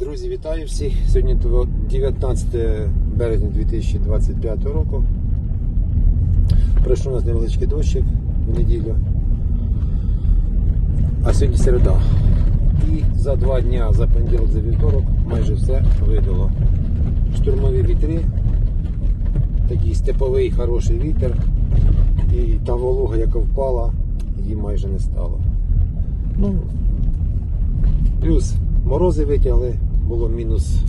Друзі, вітаю всіх. Сьогодні 19 березня 2025 року. Прийшов у нас невеличкий дощик в неділю. А сьогодні середа. І за два дня, за понеділок, за вівторок, майже все видало. Штурмові вітри, такий степовий хороший вітер. І та волога, яка впала, її майже не стало. Ну, Плюс морози витягли, було мінус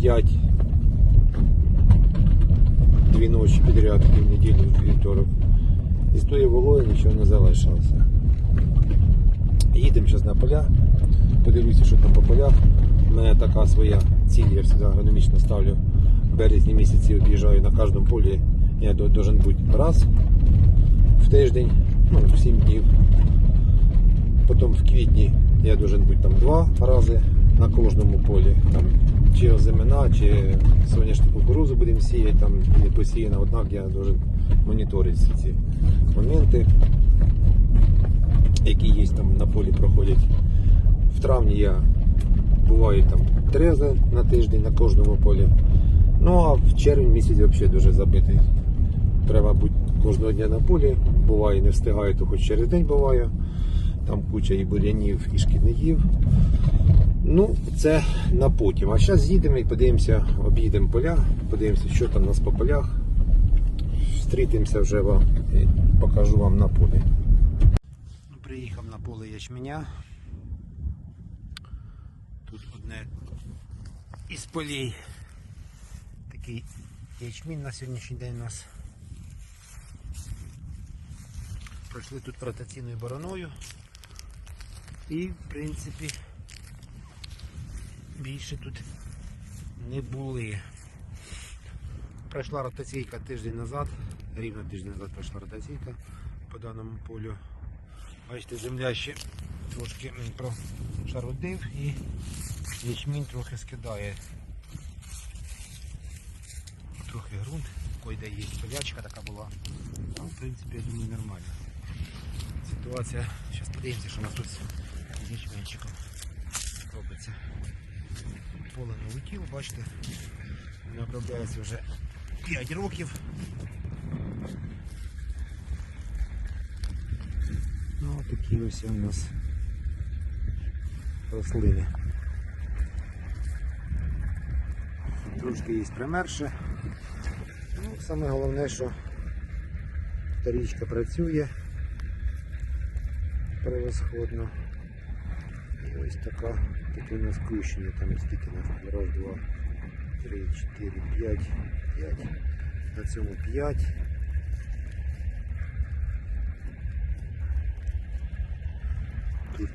5 дві ночі підряд в неділю в вівторок. І з тої вологи нічого не залишилося. Їдемо зараз на поля, подивлюся, що там по полях. У мене така своя ціль, я завжди агрономічно ставлю. В березні місяці об'їжджаю на кожному полі. Я должен бути раз в тиждень, ну, в 7 днів. Потім в квітні я должен бути там два рази на кожному полі. Там, чи озимина, чи соняшну кукурузу будемо сіяти, там не посіяна, однак я должен моніторити всі ці моменти, які є там на полі проходять. В травні я буваю там три на тиждень на кожному полі. Ну а в червень місяць взагалі дуже забитий. Треба бути кожного дня на полі. Буває, не встигаю, то хоч через день буваю. Там куча і бурянів, і шкідників. Ну, це на потім. А зараз їдемо і подивимося, об'їдемо поля, подивимося, що там у нас по полях. Зустрітимося вже вам і покажу вам на полі. Ну, Приїхав на поле ячменя. Тут одне із полей. Такий ячмінь на сьогоднішній день у нас. Пройшли тут ротаційною бороною. І, в принципі, більше тут не були. Пройшла ротаційка тиждень назад, рівно тиждень назад пройшла ротаційка по даному полю. Бачите, земля ще трошки прошарудив і ячмінь трохи скидає. Трохи ґрунт, койде є полячка така була. Ну, в принципі, я думаю, нормально. Ситуація, зараз подивимося, що у нас тут з ячменчиком робиться. Поле не летіло, бачите, не обробляється вже 5 років. Ну, такі ось у нас рослини. Трошки є примерше. Ну, саме головне, що та річка працює превосходно. І ось така, таке у нас кущення, там скільки у нас раз, два, три, чотири, п'ять, п'ять. На цьому п'ять. Тут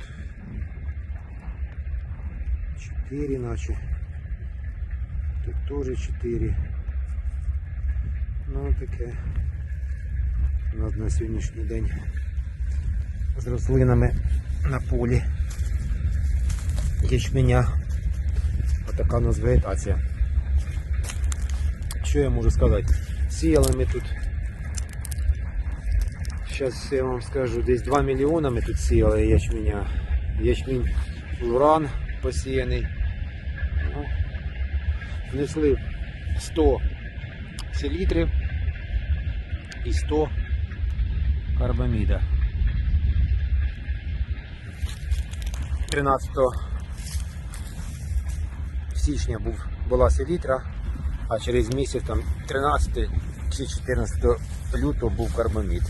чотири наче. Тут теж чотири. Ну таке у нас на сьогоднішній день з рослинами на полі ячменя. Отака у нас вегетація. Що я можу сказати? Сіяли ми тут. Зараз я вам скажу, десь 2 мільйони ми тут сіяли ячменя. Ячмінь луран посіяний. Ну, внесли 100 селітрів і 100 карбаміда. 13 січня був, була селітра, а через місяць там 13 чи 14 лютого був карбамід.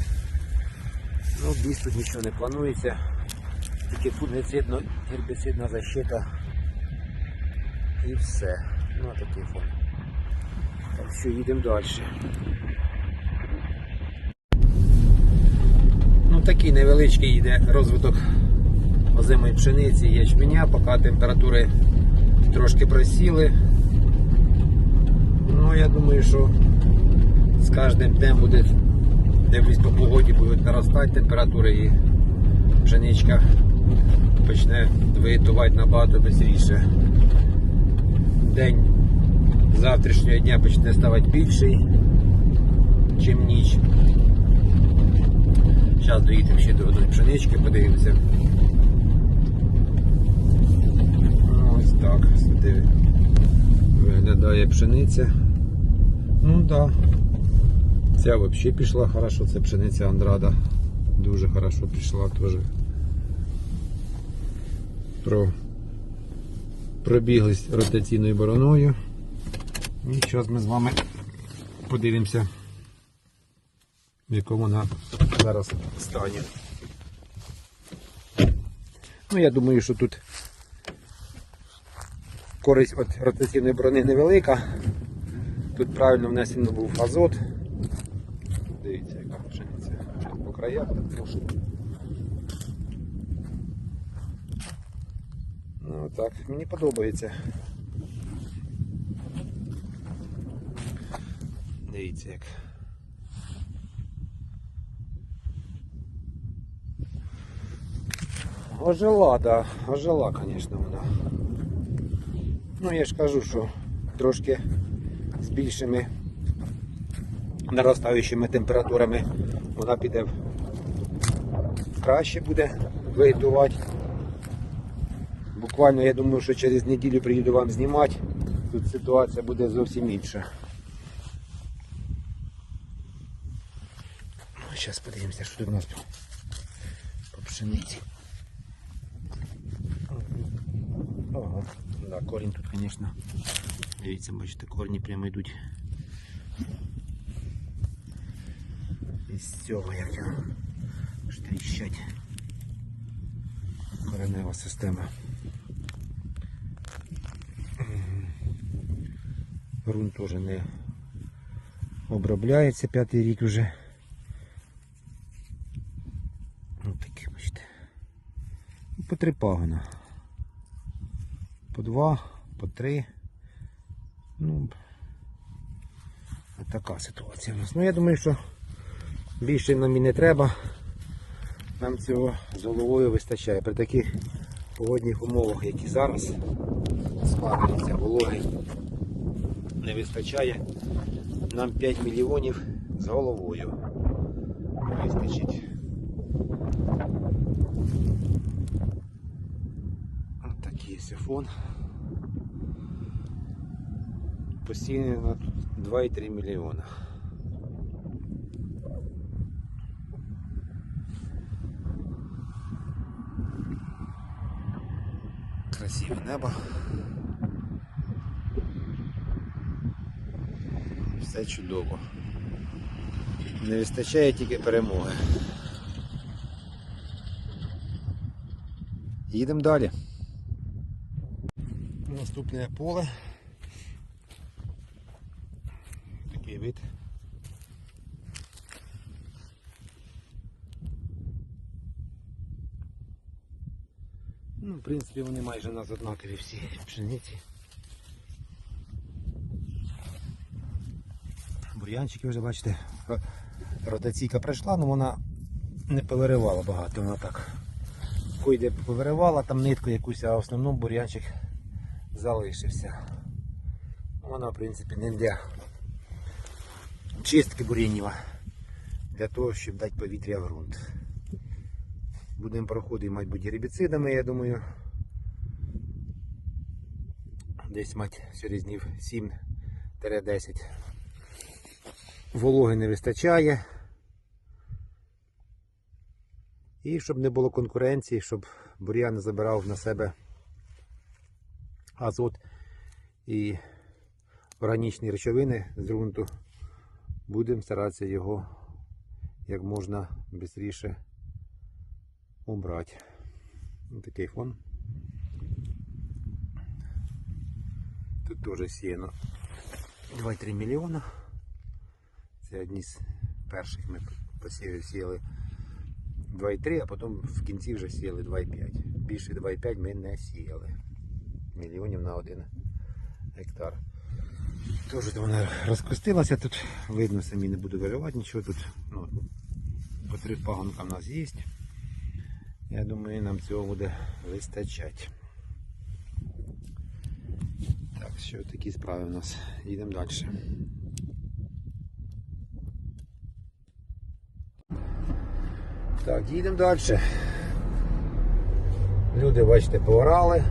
Ну, більш тут нічого не планується. Тільки фунгицидно, гербіцидна защита і все. Ну такий фон. Так що їдемо далі. Ну такий невеличкий йде розвиток озимої пшениці ячменя, поки температури трошки просіли. Ну я думаю, що з кожним днем буде дивлюсь по погоді будуть наростати температури і пшеничка почне виготувати набагато швидше. День завтрашнього дня почне ставати більший, чим ніч. Зараз доїдемо ще до одної пшенички, подивимося. Виглядає пшениця. Ну так. Да. Ця взагалі пішла хорошо, це пшениця Андрада. Дуже хорошо пішла теж. Про... Пробіглись ротаційною бороною. І зараз ми з вами подивимося, в якому вона зараз стані. Ну, я думаю, що тут користь від ротаційної брони невелика. Тут правильно внесено був азот. Дивіться, яка пшениця. По краях так прошу. Ну так, мені подобається. Дивіться як. Ожила, да, ожила, звісно, вона. Ну я ж кажу, що трошки з більшими наростаючими температурами вона піде краще буде виготувати. Буквально я думаю, що через неділю приїду вам знімати. Тут ситуація буде зовсім інша. Зараз подивимося, що тут у нас по пшениці. Ага, да, корінь тут, звісно. Дивіться, бачите, корні прямо йдуть. Із цього як його аж. Коренева система. Грунт теж не обробляється п'ятий рік вже. Ось такі, бачите. І по три пагона. Два, по три. Ну, така ситуація у нас. Ну я думаю, що більше нам і не треба. Нам цього з головою вистачає. При таких погодних умовах, які зараз складаються, вологи не вистачає. Нам 5 мільйонів з головою вистачить. Ось такий є фон. Постійно на 2,3 мільйона. Красиве небо. Все чудово. Не вистачає тільки перемоги. Їдемо далі. Наступне поле. Такий вид. Ну, в принципі, вони майже нас однакові всі пшениці. Бур'янчики вже бачите, ротаційка пройшла, але вона не повиривала багато, вона так койде повиривала там нитку якусь, а в основному бур'янчик залишився. Вона в принципі не для чистки бур'янів, для того, щоб дати повітря в ґрунт. Будемо проходити, мать бути гербіцидами, я думаю. Десь мать через днів 7-10. Вологи не вистачає. І щоб не було конкуренції, щоб бур'ян не забирав на себе азот і органічні речовини з ґрунту, будемо старатися його як можна швидше убрати. Ось такий фон. Тут теж сіяно 2-3 мільйона. Це одні з перших ми посівів сіяли 2,3, а потім в кінці вже сіяли 2,5. Більше 2,5 ми не сіяли. Мільйонів на один гектар. Теж вона розкостилася тут, видно, самі не буду виривати нічого тут. Ну, по три пагонка в нас є. Я думаю, нам цього буде вистачати. Так, що такі справи у нас. Їдемо далі. Так, їдемо далі. Люди, бачите, поорали.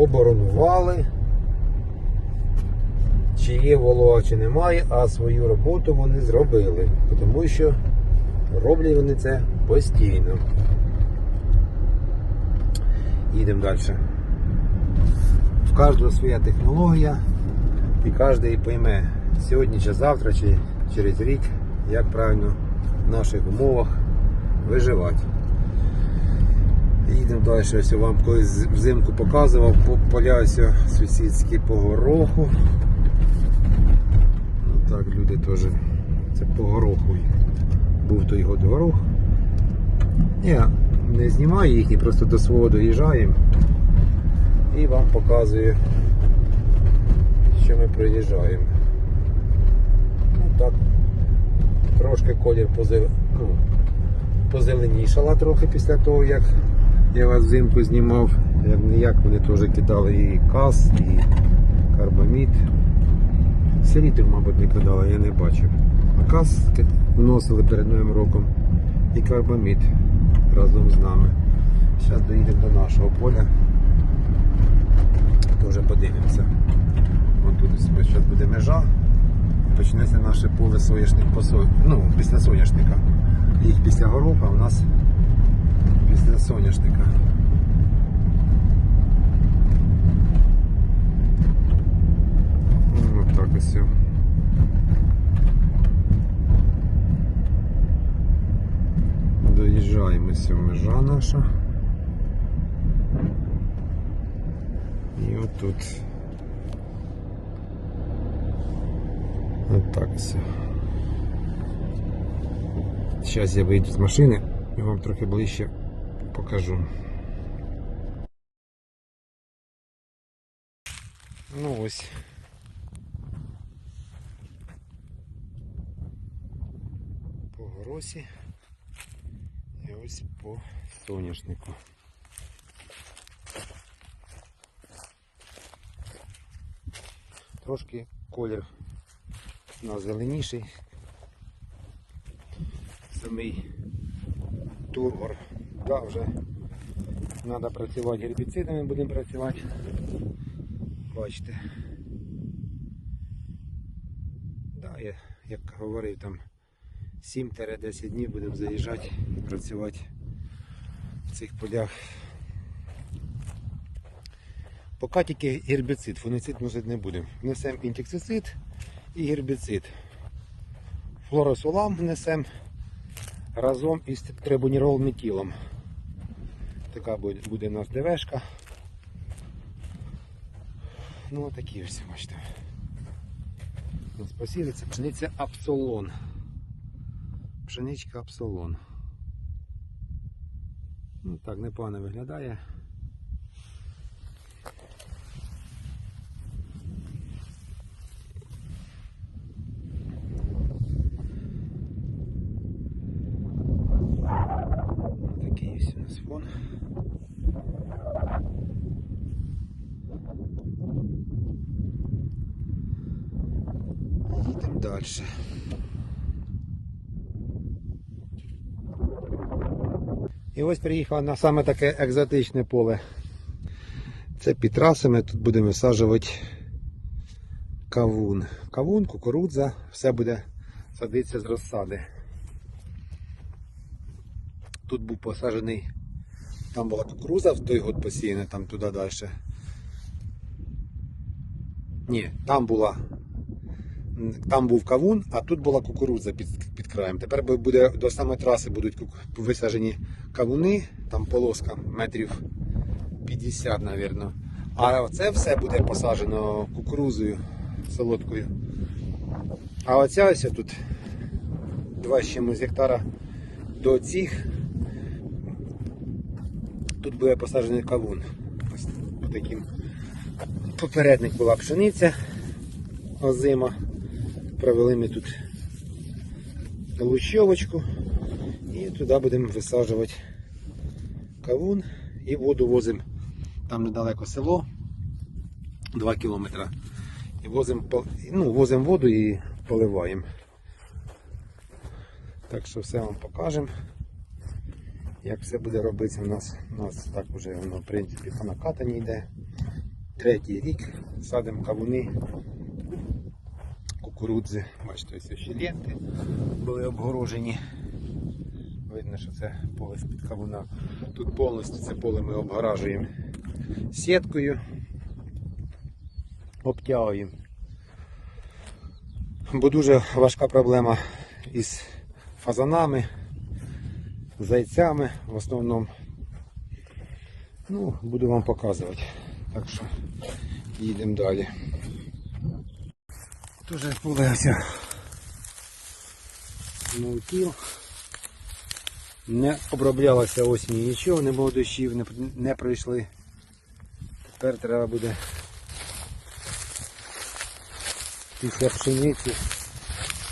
поборонували, чи є волога, чи немає, а свою роботу вони зробили, тому що роблять вони це постійно. Їдемо далі. В кожного своя технологія, і кожен пойме сьогодні чи завтра, чи через рік, як правильно в наших умовах виживати. Їдемо далі, ось я вам колись взимку показував, по- поля сусідські по гороху. Ну так, люди теж. Це по гороху. Був той год горох. Я не знімаю їхні, просто до свого доїжджаємо і вам показую, що ми проїжджаємо. Ну так, трошки колір позел... ну, позеленішала трохи після того, як я вас взимку знімав. Як ніяк вони теж кидали і каз, і карбамід. Селітр, мабуть, не кидали, я не бачив. А каз вносили перед Новим роком і карбамід разом з нами. Зараз доїдемо до нашого поля. Теж подивимося. Вон тут зараз буде межа. Почнеться наше поле соняшник по со... ну, після соняшника. Їх після гороха, у нас після соняшника. От так ось. Все. Доїжджаємо ось межа наша. І отут. От так все. Зараз я вийду з машини і вам трохи ближче покажу. Ну ось. По горосі і ось по соняшнику. Трошки колір у нас зеленіший. Самий тургор. Да, вже треба працювати гербіцидами, будемо працювати. Бачите. Да, я, як говорив, там 7-10 днів будемо заїжджати працювати в цих полях. Поки тільки гербіцид, фунгіцид вносити не будемо. Внесемо інтексицид і гербіцид. Флоросулам внесемо разом із трибунірол метілом. Така буде, у нас ДВшка. Ну отакі ось, бачите. У це пшениця Апсолон. Пшеничка Апсолон. Ну так, непогано виглядає. Такий ось у нас фон. Їдемо далі. І ось приїхав на саме таке екзотичне поле. Це під трасами, тут будемо висаджувати кавун. Кавун, кукурудза, все буде садитися з розсади. Тут був посаджений, там була кукуруза в той год посіяна, там туди далі. Ні, там була. Там був кавун, а тут була кукурудза під, краєм. Тепер буде до самої траси будуть висаджені кавуни, там полоска метрів 50, мабуть. А це все буде посаджено кукурузою солодкою. А оця ось тут два з чимось гектара до цих тут буде посаджений кавун. Ось таким. Попередник була пшениця озима. Провели ми тут лущовочку і туди будемо висаджувати кавун і воду возимо. Там недалеко село 2 кілометри. І возимо ну, возимо воду і поливаємо. Так що все вам покажемо. Як все буде робитися у нас, у нас так вже воно в принципі по накатанні йде. третій рік садимо кавуни, кукурудзи. Бачите, ось ще ленти були обгорожені. Видно, що це поле з-під кавуна. Тут повністю це поле ми обгоражуємо сіткою, обтягуємо. Бо дуже важка проблема із фазанами, зайцями в основному. Ну, буду вам показувати. Так що їдемо далі. Дуже поле ось наутіл. Не оброблялося осінню нічого, не було дощів, не, не пройшли. Тепер треба буде після пшениці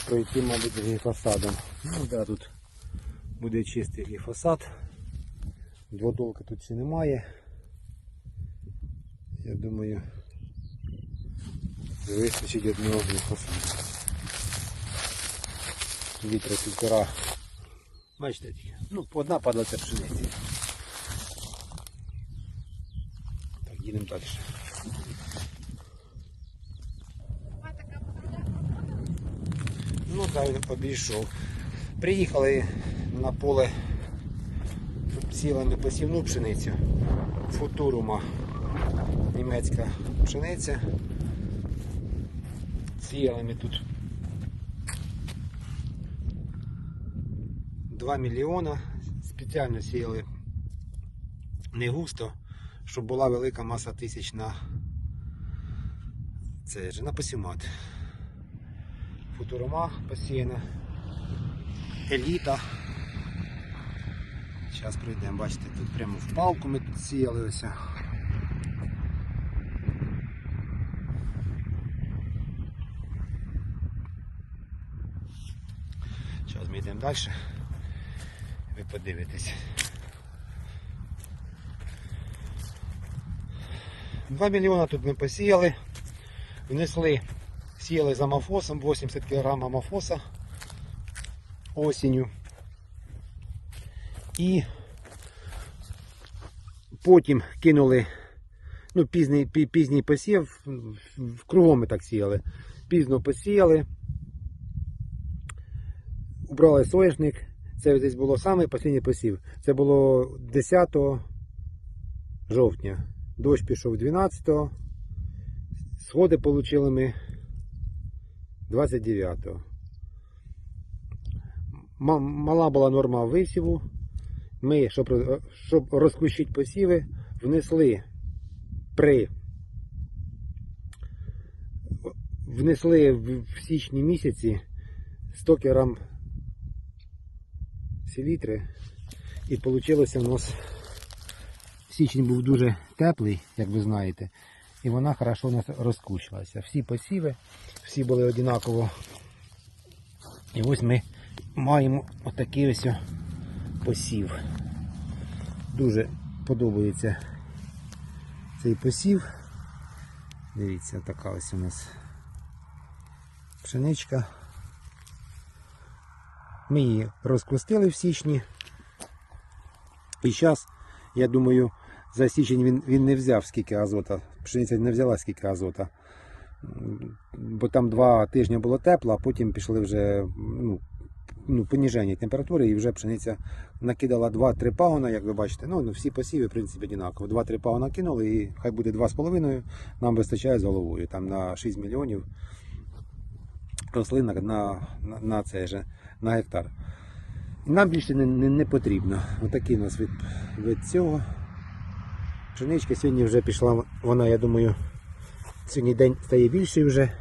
пройти, мабуть, гліфосадом. Ну да, тут буде чистий гліфосад. Дводолки тут ще немає. Я думаю, вистачить одного гліфосаду. Літра півтора. Бачите, ну одна падлиця пшениці. Так, їдемо далі. Ну так, він обійшов. Приїхали на поле, сіли ми посівну пшеницю. Футурума німецька пшениця. Сіяли ми тут 2 мільйона. Спеціально сіяли не густо, щоб була велика маса тисяч на це ж на посімат. Футурома посіяна. Еліта. Зараз прийдемо, бачите, тут прямо в палку ми тут сіяли ось. Зараз далі. Ви подивитесь. 2 мільйона тут ми посіяли. Внесли, сіяли з амофосом, 80 кг амофоса осінню. І потім кинули ну, пізній, пізній посів, кругом ми так сіяли. Пізно посіяли, убрали соняшник. Це десь було саме останній посів. Це було 10 жовтня. Дощ пішов 12-го. Сходи отримали ми 29-го. Мала була норма висіву. Ми, щоб, щоб розкущити посіви, внесли при внесли в січні місяці 100 кг селітри і вийшло у нас січень був дуже теплий, як ви знаєте, і вона хорошо у нас розкущилася. Всі посіви, всі були однаково. І ось ми маємо отакий ось посів. Дуже подобається цей посів. Дивіться, така ось у нас пшеничка. Ми її розкрустили в січні. І зараз, я думаю, за січень він, він не взяв скільки азота. Пшениця не взяла скільки азота. Бо там два тижні було тепло, а потім пішли вже ну, ну, поніження температури і вже пшениця накидала 2-3 пагона, як ви бачите. Ну, ну, всі посіви, в принципі, однаково. 2-3 пагона кинули і хай буде 2,5, нам вистачає з головою. Там на 6 мільйонів рослин на, на, на, це же, на гектар. Нам більше не, не, не потрібно. Отакий у нас від, від цього. Пшеничка сьогодні вже пішла, вона, я думаю, сьогодні день стає більший вже,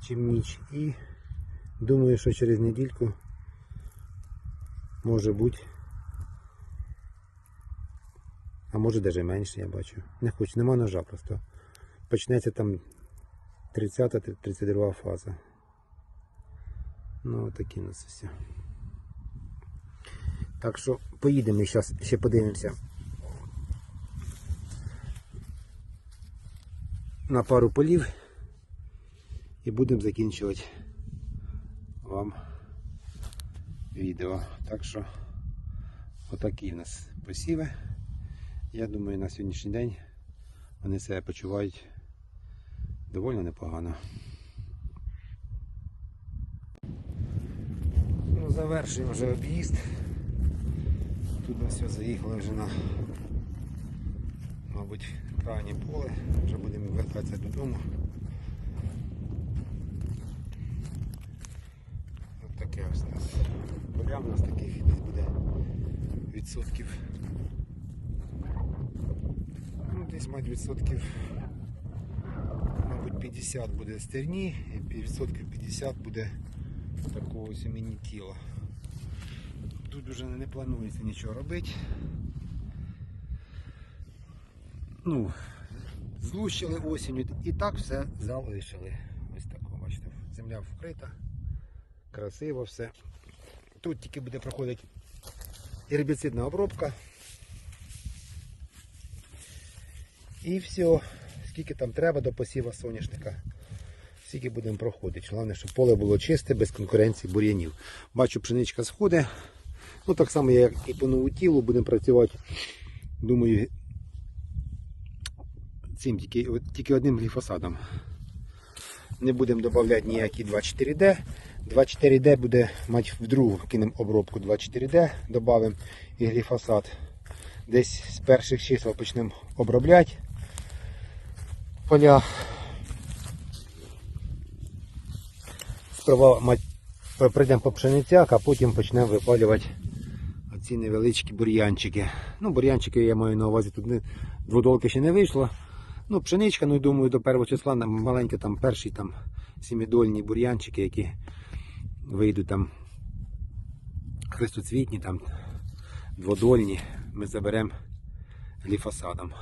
чим ніч. І думаю, що через недільку може бути. А може навіть менше, я бачу. Не хочу, нема ножа просто. Почнеться там 30-32 фаза. Ну, такі у нас все. Так що поїдемо і зараз ще подивимося на пару полів і будемо закінчувати вам відео. Так що отакі у нас посіви. Я думаю, на сьогоднішній день вони себе почувають доволі непогано. Ну, завершуємо вже об'їзд. Тут ми все заїхали вже на, мабуть, крайнє поле. Вже будемо вертатися додому. Ось таке ось у нас. Поля у нас таких десь буде відсотків. Ну, десь мать відсотків, 50 буде стерні і відсотків 50 буде такого сімені тіла. Тут вже не планується нічого робити. Ну, злущили осінню і так все залишили. Ось так, бачите, земля вкрита, красиво все. Тут тільки буде проходити гербіцидна обробка. І все, скільки там треба до посіва соняшника, скільки будемо проходити. Головне, щоб поле було чисте, без конкуренції бур'янів. Бачу, пшеничка сходить. Ну так само, як і по нову тілу, будемо працювати. Думаю, цим тільки, тільки одним гліфосатом. Не будемо додавати ніякі 24D. 24D буде мати в другу кинемо обробку 24D, додамо і гліфосат. Десь з перших чисел почнемо обробляти поля. Сперва мать, прийдемо по пшеницях, а потім почнемо випалювати оці невеличкі бур'янчики. Ну, бур'янчики я маю на увазі, тут не, дводолки ще не вийшло. Ну, пшеничка, ну думаю, до першого числа нам маленькі там перші там сімідольні бур'янчики, які вийдуть там хрестоцвітні, там дводольні, ми заберемо гліфосадом.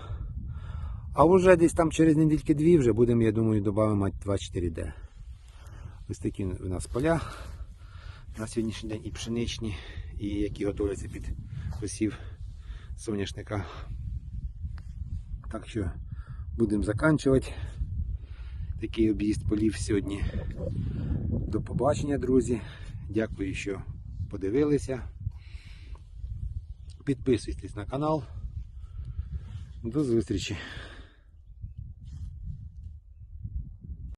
А вже десь там через недільки дві вже будемо, я думаю, додамо 24D. Ось такі у нас поля на сьогоднішній день і пшеничні, і які готуються під посів соняшника. Так що будемо заканчувати такий об'їзд полів сьогодні. До побачення, друзі. Дякую, що подивилися. Підписуйтесь на канал. До зустрічі!